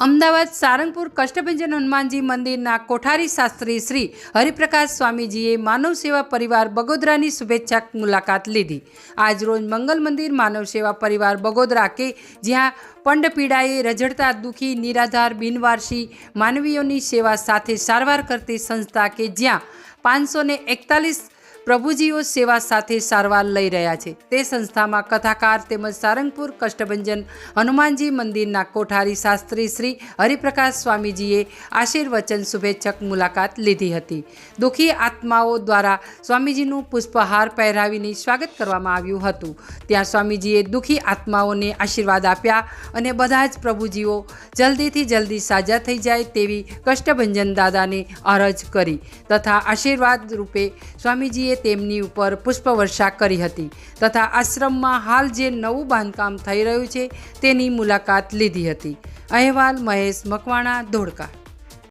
અમદાવાદ સારંગપુર કષ્ટભંજન હનુમાનજી મંદિરના કોઠારી શાસ્ત્રી શ્રી હરિપ્રકાશ સ્વામીજીએ માનવ સેવા પરિવાર બગોદરાની શુભેચ્છા મુલાકાત લીધી. આજરોજ મંગલ મંદિર માનવ સેવા પરિવાર બગોદરા કે જ્યાં પંડપીડાએ રઝળતા દુઃખી, નિરાધાર, બિનવારસી માનવીઓની સેવા સાથે સારવાર કરતી સંસ્થા કે જ્યાં પાંચસો ને એકતાલીસ પ્રભુજીઓ સેવા સાથે સારવાર લઈ રહ્યા છે. તે સંસ્થામાં કથાકાર તેમજ સારંગપુર કષ્ટભંજન હનુમાનજી મંદિરના કોઠારી શાસ્ત્રી શ્રી હરિપ્રકાશ સ્વામીજીએ આશીર્વચન શુભેચ્છક મુલાકાત લીધી હતી. દુઃખી આત્માઓ દ્વારા સ્વામીજીનું પુષ્પહાર પહેરાવીને સ્વાગત કરવામાં આવ્યું હતું. ત્યાં સ્વામીજીએ દુઃખી આત્માઓને આશીર્વાદ આપ્યા અને બધા જ પ્રભુજીઓ જલ્દીથી જલ્દી સાજા થઈ જાય તેવી કષ્ટભંજન દાદાને અરજ કરી તથા આશીર્વાદ રૂપે સ્વામીજીએ તેમની ઉપર પુષ્પવર્ષા કરી હતી તથા આશ્રમમાં હાલ જે નવું બાંધકામ થઈ રહ્યું છે તેની મુલાકાત લીધી હતી. અહેવાલ મહેશ મકવાણા, ધોળકા.